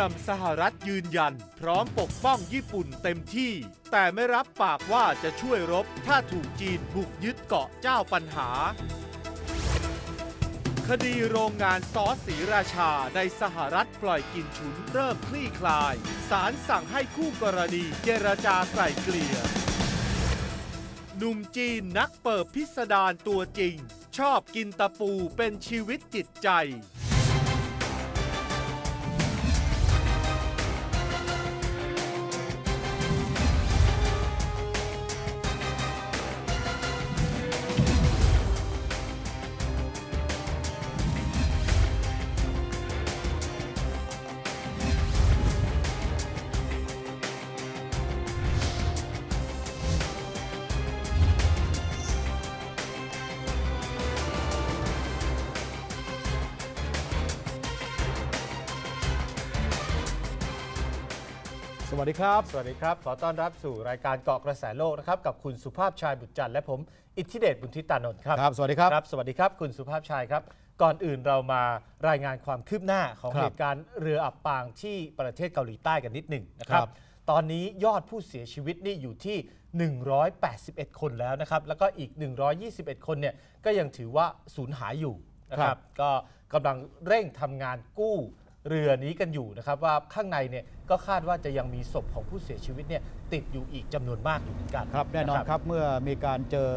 นำสหรัฐยืนยัน พร้อมปกป้องญี่ปุ่นเต็มที่ แต่ไม่รับปากว่าจะช่วยรบถ้าถูกจีนบุกยึดเกาะเจ้าปัญหา คดีโรงงานซอสสีราชาในสหรัฐปล่อยกินฉุนเริ่มคลี่คลายศาลสั่งให้คู่กรณีเจรจาไกล่เกลี่ยหนุ่มจีนนักเปิบพิสดารตัวจริง ชอบกินตะปูเป็นชีวิตจิตใจ สวัสดีครับ สวัสดีครับ ขอต้อนรับสู่รายการเกาะกระแสโลกนะครับ กับคุณสุภาพชายบุตรจันทร์และผมอิทธิเดชบุญทิตานนท์ครับ ครับสวัสดีครับ ครับ สวัสดีครับ คุณสุภาพชายครับ ก่อนอื่นเรามารายงานความคืบหน้าของครับเหตุการณ์เรืออับปางที่ประเทศเกาหลีใต้กันนิดหนึ่งนะครับ ครับ ตอนนี้ยอดผู้เสียชีวิตนี่อยู่ที่ 181 คนแล้วนะครับ แล้วก็อีก 121 คนเนี่ยก็ยังถือว่าสูญหายอยู่นะครับ ก็กำลังเร่งทำงานกู้ เรือนี้กันอยู่นะครับว่าข้างในเนี่ยก็คาดว่าจะยังมีศพของผู้เสียชีวิตเนี่ยติดอยู่อีกจำนวนมากอยู่เหมือนกันครับแน่นอนครับเมื่อมีการเจอ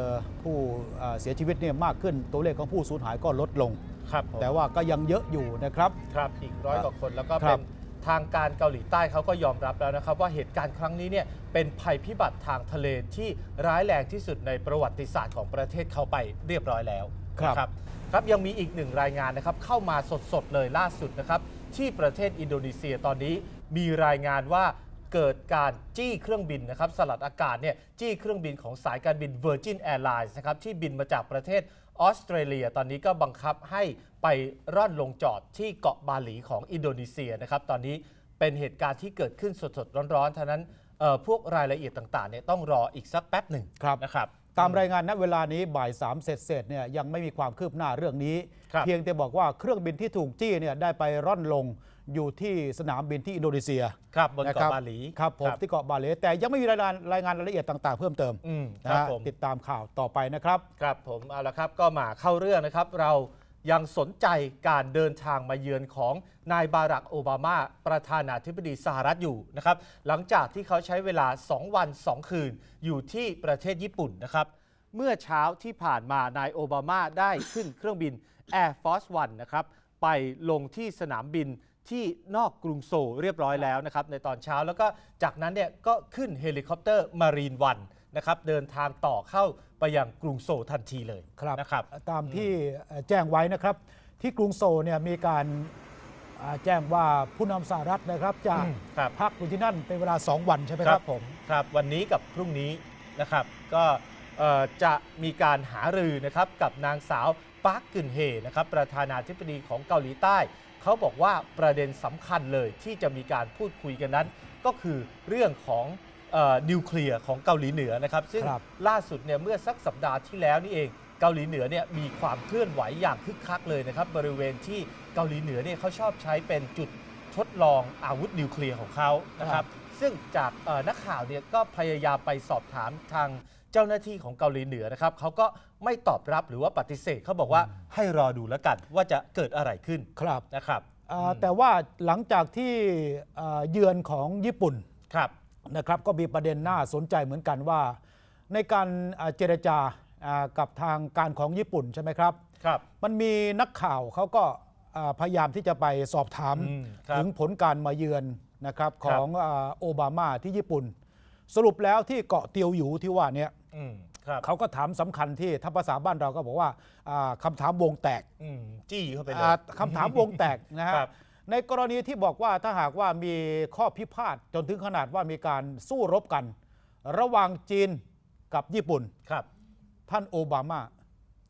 ผู้เอ่อเสียชีวิตเนี่ยมากขึ้นตัวเลขของผู้สูญหายก็ลดลง ครับผมแต่ว่าก็ยังเยอะอยู่นะครับ ครับอีกร้อยกว่าคนแล้วก็ครัเป็บนทางการเกาหลีใต้เขาก็ยอมรับแล้วนะครับ ว่าเหตุการณ์ครั้งนี้เนี่ยเป็นภัยพิบัติทางทะเลที่ร้ายแรงที่สุดในประวัติศาสตร์ของประเทศเขาไปเรียบร้อยแล้วครับนะครับ ครับยังมีอีกหนึ่งรายงานนะครับเข้ามาสดๆเลยล่าสุดนะครับที่ประเทศอินโดนีเซียตอนนี้มีรายงานว่าเกิดการจี้เครื่องบินนะครับสลัดอากาศเนี่ยจี้เครื่องบินของสายการบิน Virgin Airlines นะครับที่บินมาจากประเทศออสเตรเลีย ตอนนี้ก็บังคับให้ไปร่อนลงจอดที่เกาะบาหลีของอินโดนีเซียนะครับตอนนี้เป็นเหตุการณ์ที่เกิดขึ้นสดๆร้อนๆเท่านั้นเอ่อพวกรายละเอียดต่างๆเนี่ยต้องรออีกสักแป๊บหนึ่งครับนะครับ ตามรายงานณเวลานี้บ่าย3เสร็จเสร็จๆเนี่ยยังไม่มีความคืบหน้าเรื่องนี้ครับเพียงแต่บอกว่าเครื่องบินที่ถูกจี้เนี่ยได้ไปร่อนลงอยู่ที่สนามบินที่อินโดนีเซียครับบนนะเกาะบาหลีครับผมที่เกาะบาหลีแต่ยังไม่มีรายงานรายงานรายละเอียดต่าง ๆ เพิ่มเติมอืมนะครับฮะผมติดตามข่าวต่อไปนะครับ ครับผมเอาละครับก็มาเข้าเรื่องนะครับเรา ยังสนใจการเดินทางมาเยือนของนายบารักโอบามาประธานาธิบดีสหรัฐอยู่นะครับหลังจากที่เขาใช้เวลา 2 วัน 2 คืน อยู่ที่ประเทศญี่ปุ่นนะครับเมื่อเช้าที่ผ่านมานายโอบามาได้ขึ้นเครื่องบิน Air Force One นะครับไปลงที่สนามบินที่นอกกรุงโซลเรียบร้อยแล้วนะครับในตอนเช้าแล้วก็จากนั้นเนี่ยก็ขึ้นเฮลิคอปเตอร์มารีนวันนะครับเดินทางต่อเข้า ไปยังกรุงโซลทันทีเลยครับนะครับ ตามที่เอ่อแจ้งไว้นะครับ ที่กรุงโซลเนี่ยมีการอ่าแจ้งว่าผู้นำสหรัฐนะครับจะอืมครับพักอยู่ที่นั่นเป็นเวลา 2 วันใช่ไหมคครัรับบผมครับ วันนี้กับพรุ่งนี้นะครับก็เอ่อจะมีการหารือนะครับกับนางสาวปาร์คกึนเฮนะครับประธานาธิบดีของเกาหลีใต้ เขาบอกว่าประเด็นสำคัญเลยที่จะมีการพูดคุยกันนั้น ก็คือเรื่องของเออ นิวเคลียร์ของเกาหลีเหนือนะครับ ซึ่งครับ ล่าสุดเนี่ยเมื่อสักสัปดาห์ที่แล้วนี่เองเกาหลีเหนือเนี่ยมีความเคลื่อนไหวอย่างคึกคักเลยนะครับบริเวณที่เกาหลีเหนือเนี่ยเขาชอบใช้เป็นจุดทดลองอาวุธนิวเคลียร์ของเขานะครับซึ่งจากเอ่อนักข่าวเนี่ยก็พยายามไปสอบถามทางเจ้าหน้าที่ของเกาหลีเหนือนะครับเขาก็ไม่ตอบรับหรือว่าปฏิเสธเขาบอกว่าให้รอดูแล้วกันว่าจะเกิดอะไรขึ้นครับนะครับอ่าแต่ว่าหลังจากที่อ่าเยือนของญี่ปุ่น ครับ นะครับก็มีประเด็นน่าสนใจเหมือนกันว่า ในการอ่าเจรจาอ่ากับทางการของญี่ปุ่นใช่ไหมครับครับ มันมีนักข่าวเขาก็อ่าพยายามที่จะไปสอบถามอืมครับถึงผลการมาเยือนนะครับคขรับองอาโอบามาที่ญี่ปุ่น สรุปแล้วที่เกาะเตียวหยูที่ว่าเนี่ยอืมครับเขาก็ถามสำคัญที่ถ้าภาษาบ้านเราก็บอกว่าอ่าคำถามวงแตกอืมจี้เข้าไปเลยอ่าคำถามวงแตกนะฮะครับ ในกรณีที่บอกว่าถ้าหากว่ามีข้อพิพาทจนถึงขนาดว่ามีการสู้รบกัน ระหว่างจีนกับญี่ปุ่นครับ ท่านโอบามา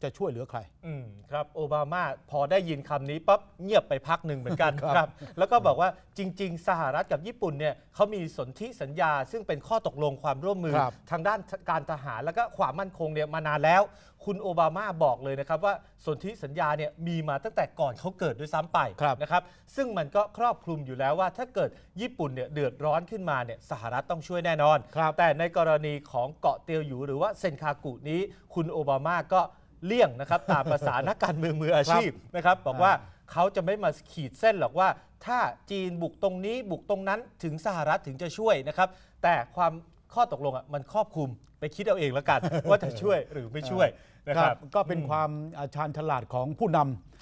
จะจะช่วยเหลือใคร อืมครับโอบามาพอได้ยินคำนี้ปั๊บเงียบไปพักหนึ่งเหมือนกันครับครับ แล้วก็บอกว่าจริง ๆ สหรัฐกับญี่ปุ่นเนี่ยเขามีสนธิสัญญา ซึ่งเป็นข้อตกลงความร่วมมือ ครับ ทางด้านการทหารแล้วก็ความมั่นคงเนี่ยมานานแล้ว คุณโอบามาบอกเลยนะครับว่าสนธิสัญญาเนี่ยมีมาตั้งแต่ก่อนเขาเกิดด้วยซ้ำไปครับนะครับ ซึ่งมันก็ครอบคลุมอยู่แล้วว่า ถ้าเกิดญี่ปุ่นเนี่ยเดือดร้อนขึ้นมาเนี่ยสหรัฐต้องช่วยแน่นอน ครับ แต่ในกรณีของเกาะเตียวหยูหรือว่าเซนคากุนี้ คุณโอบามาก็ เลี่ยงนะครับตามภาษานักการเมืองมืออาชีพนะครับบอกว่าเขาจะไม่มาขีดเส้นหรอกว่า ถ้าจีนบุกตรงนี้บุกตรงนั้นถึงสหรัฐถึงจะช่วยนะครับแต่ความข้อตกลงอะมันครอบคลุมไป คิดเอาเองแล้วกัน ว่าจะช่วยหรือไม่ช่วยนะครับก็เป็นความอ่าชาญฉลาดของผู้น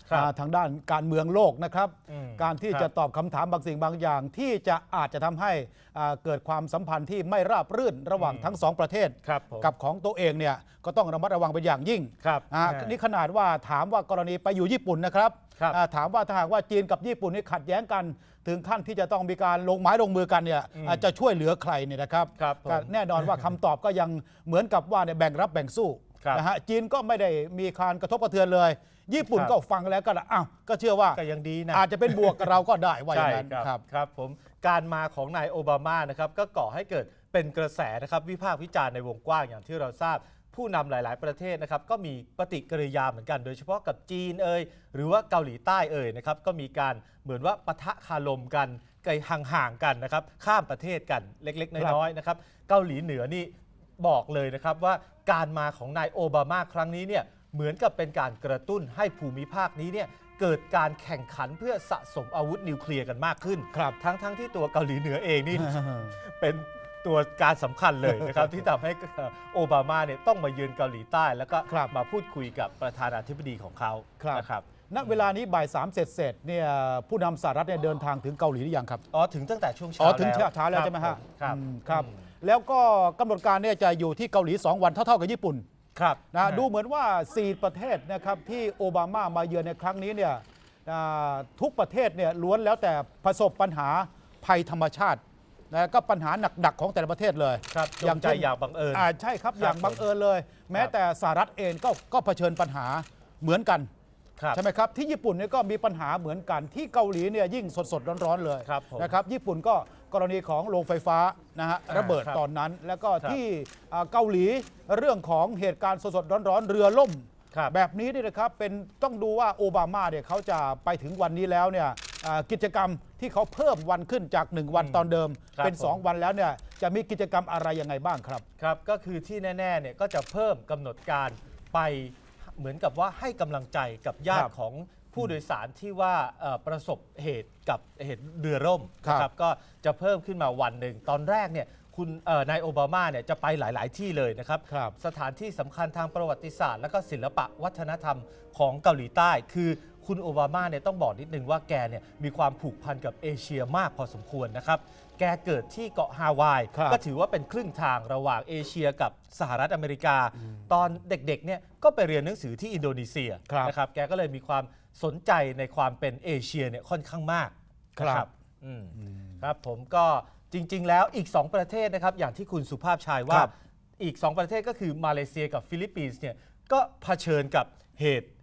ครับำอ่าทางด้านการเมืองโลกนะครับอืมการที่ครับจะตอบคำถามบางสิ่งบางอย่าง ที่จะอาจจะทำให้อ่าเกิดความสัมพันธ์ที่ไม่ราบรื่นระหว่างทั้งสองประเทศครับผมกับของตัวเองเนี่ยก็ต้องระมัดระวังเป็นอย่างยิ่งครับอ่าอ่านี่ขนาดว่าถามว่ากรณีไปอยู่ญี่ปุ่นนะครับครับอ่าถามว่าถ้าหากว่าจีนกับญี่ปุ่นนี่ขัดแย้งกัน ถึงขั้นที่จะต้องมีการลงไม้ลงมือกันเนี่ยอืมอาจจะช่วยเหลือใครเนี่ยนะครับครับผมก็แน่นอนว่าคำตอบก็ยังเหมือนกับว่าเนี่ยแบ่งรับแบ่งสู้ครับนะฮะจีนก็ไม่ได้มีการกระทบกระเทือนเลย ญี่ปุ่นครับ ก็ฟังแล้วก็อ้าวก็เชื่อว่าก็ยังดีนะ อาจจะเป็นบวกกับเราก็ได้ว่าอย่างนั้นใช่ครับครับผมการมาของนายโอบามานะครับก็ก่อให้เกิดเป็นกระแสนะครับวิพากษ์วิจารณ์ในวงกว้างอย่างที่เราทราบ ผู้นำหลาย ๆ ประเทศนะครับก็มีปฏิกิริยาเหมือนกัน โดยเฉพาะกับจีนเอ่ยหรือว่าเกาหลีใต้เอ่ยนะครับก็มีการเหมือนว่าปะทะคารมกันไกลห่างๆกันนะครับข้ามประเทศกันเล็ก ๆ น้อย ๆ นะครับเกาหลีเหนือนี่ บอกเลยนะครับว่าการมาของนายโอบามาครั้งนี้เนี่ยเหมือนกับเป็นการกระตุ้นให้ภูมิภาคนี้เนี่ยเกิดการแข่งขันเพื่อสะสมอาวุธนิวเคลียร์กันมากขึ้น ครับทั้งทั้งที่ตัวเกาหลีเหนือเองนี่ เป็นตัวการสำคัญเลยนะครับ ที่ทำให้โอบามาเนี่ยต้องมาเยือนเกาหลีใต้แล้วก็ครับมาพูดคุยกับประธานาธิบดีของเขาครับ นะครับ ณเวลานี้บ่ายสามเสร็จเสร็จเนี่ยผู้นำสหรัฐเนี่ยเดินทางถึงเกาหลีหรือยังครับ อ๋อ ถึงตั้งแต่ช่วงเช้าอ๋อ ถึงแล้วเช้าแล้วใช่ไหมฮะครับอืมครับ อืม แล้วก็กำหนดการเนี่ยจะอยู่ที่เกาหลี 2 วันเท่า ๆ กับญี่ปุ่นครับนะดูเหมือนว่า 4 ประเทศนะครับที่โอบามามาเยือนในครั้งนี้เนี่ยอ่าทุกประเทศเนี่ยล้วนแล้วแต่ประสบปัญหาภัยธรรมชาตินะก็ปัญหาหนักๆของแต่ละประเทศเลยครับอย่าจงงใจเช่นอย่างบังเอิญอ่าใช่ครับครับอย่างบังเอิญเลย แม้แต่สหรัฐเองก็ก็เผชิญปัญหาเหมือนกันครับใช่ไหมครับที่ญี่ปุ่นเนี่ยก็มีปัญหาเหมือนกันที่เกาหลีเนี่ยยิ่งสดๆร้อนๆเลยครับผมนะครับญี่ปุ่นก็ กรณีของโรงไฟฟ้านะฮะอ่าระเบิดครับตอนนั้น แล้วก็ครับที่อ่าเกาหลีเรื่องของเหตุการณ์สดๆร้อนๆเรือล่มครับแบบนี้เนี่ยนะครับเป็นต้องดูว่าโอบามาเนี่ยเขาจะไปถึงวันนี้แล้วเนี่ยอ่ากิจกรรมที่เขาเพิ่มวันขึ้นจาก 1 วันอืมตอนเดิมครับเป็นผม2วันแล้วเนี่ยจะมีกิจกรรมอะไรยังไงบ้างครับครับ ก็คือที่แน่ๆเนี่ยก็จะเพิ่มกำหนดการไปเหมือนกับว่าให้กำลังใจกับญาคติรับของ ผู้โดยสารที่ว่าเอ่อประสบเหตุกับเหตุเรือร่มครับ นะครับก็จะเพิ่มขึ้นมาวันหนึ่ง ตอนแรกเนี่ยคุณเอ่อนายโอบามาเนี่ยจะไปหลาย ๆ ที่เลยนะครับ ครับ สถานที่สำคัญทางประวัติศาสตร์ และก็ศิลปะวัฒนธรรมของเกาหลีใต้ คือ คุณโอบามาเนี่ยต้องบอกนิดนึงว่าแกเนี่ยมีความผูกพันกับเอเชียมากพอสมควรนะครับ แกเกิดที่เกาะฮาวาย ครับก็ถือว่าเป็นครึ่งทางระหว่างเอเชียกับสหรัฐอเมริกา ตอนเด็กๆเนี่ยก็ไปเรียนหนังสือที่อินโดนีเซียครับ นะครับ แกก็เลยมีความสนใจในความเป็นเอเชียเนี่ยค่อนข้างมากครับนะอืม ครับผมก็จริง ๆ แล้วอีก 2 ประเทศนะครับ อย่างที่คุณสุภาพชายว่า ครับอีก 2 ประเทศก็คือมาเลเซียกับฟิลิปปินส์เนี่ยก็เผชิญกับเหตุเอ่อ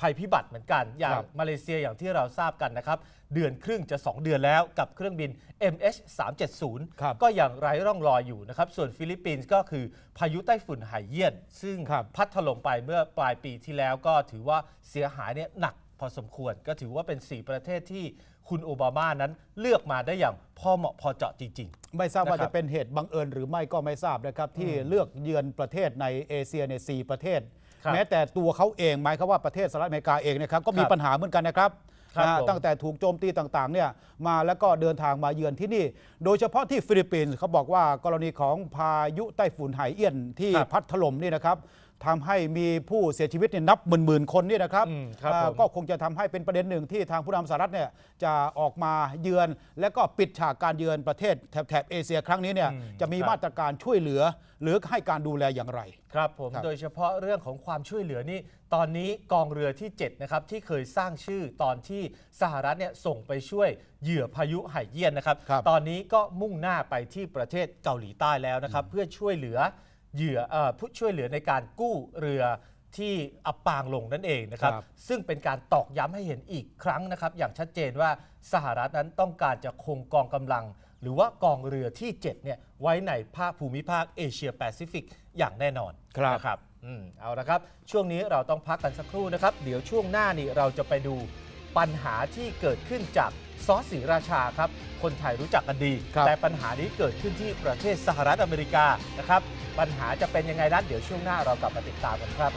ภัยพิบัติเหมือนกัน อย่างครับ มาเลเซียอย่างที่เราทราบกันนะครับ เดือนครึ่งจะ 2 เดือนแล้วกับเครื่องบิน MH370 ครับก็ยังไร้ร่องรอยอยู่นะครับ ส่วนฟิลิปปินส์ก็คือพายุไต้ฝุ่นไหเยี่ยน ซึ่งครับ พัดถล่มไปเมื่อปลายปีที่แล้วก็ถือว่าเสียหายเนี่ยหนักพอสมควร ก็ถือว่าเป็น 4 ประเทศที่คุณโอบามานั้นเลือกมาได้อย่างพอเหมาะพอเจาะจริงไม่ทราบว่านะครับจะเป็นเหตุบังเอิญหรือไม่ก็ไม่ทราบนะครับ ที่เลือกเยือนประเทศในเอเชียในยสี่ประเทศ ครับแม้แต่ตัวเขาเองหมายความว่าประเทศสหรัฐอเมริกาเองนะครับก็มีครับปัญหาเหมือนกันนะครับครับนะฮะผม ตั้งแต่ถูกโจมตีต่างๆเนี่ยมาแล้วก็เดินทางมาเยือนที่นี่ โดยเฉพาะที่ฟิลิปปินส์เขาบอกว่ากรณีของพายุไต้ฝุ่นไหเอี้ยนที่ครับพัดถล่มนี่นะครับ ทำให้มีผู้เสียชีวิตเนี่ยนับหมื่นๆคนนี่นะครับอืมครับอ่าผม ก็คงจะทำให้เป็นประเด็นหนึ่งที่ทางผู้นำสหรัฐเนี่ยจะออกมาเยือน และก็ปิดฉากการเยือนประเทศแถบแถบเอเชียครั้งนี้เนี่ยอืมจะมีครับมาตรการช่วยเหลือ หรือให้การดูแลอย่างไร ครับผมครับ โดยเฉพาะเรื่องของความช่วยเหลือนี่ ตอนนี้กองเรือที่ 7 นะครับ ที่เคยสร้างชื่อตอนที่สหรัฐเนี่ยส่งไปช่วยเหยื่อพายุไหเยี่ยนนะครับ ครับตอนนี้ก็มุ่งหน้าไปที่ประเทศเกาหลีใต้แล้วนะครับ เพื่อช่วยเหลือ เหยื่อเอ่อผู้ช่วยเหลือในการกู้เรือที่อับปางลงนั่นเองนะครับ ครับ ซึ่งเป็นการตอกย้ำให้เห็นอีกครั้งนะครับ อย่างชัดเจนว่าสหรัฐนั้นต้องการจะคงกองกำลัง หรือว่ากองเรือที่7เนี่ยไว้ในภาคภูมิภาคเอเชียแปซิฟิกอย่างแน่นอนครับ นะครับอืมเอาละครับ ช่วงนี้เราต้องพักกันสักครู่นะครับ เดี๋ยวช่วงหน้านี่เราจะไปดูปัญหาที่เกิดขึ้นจาก ซอสศรีราชาครับ คนไทยรู้จักกันดีครับแต่ปัญหานี้เกิดขึ้นที่ประเทศสหรัฐอเมริกานะครับ ปัญหาจะเป็นยังไงนั้นเดี๋ยวช่วงหน้าเรากลับมาติดตามกันครับ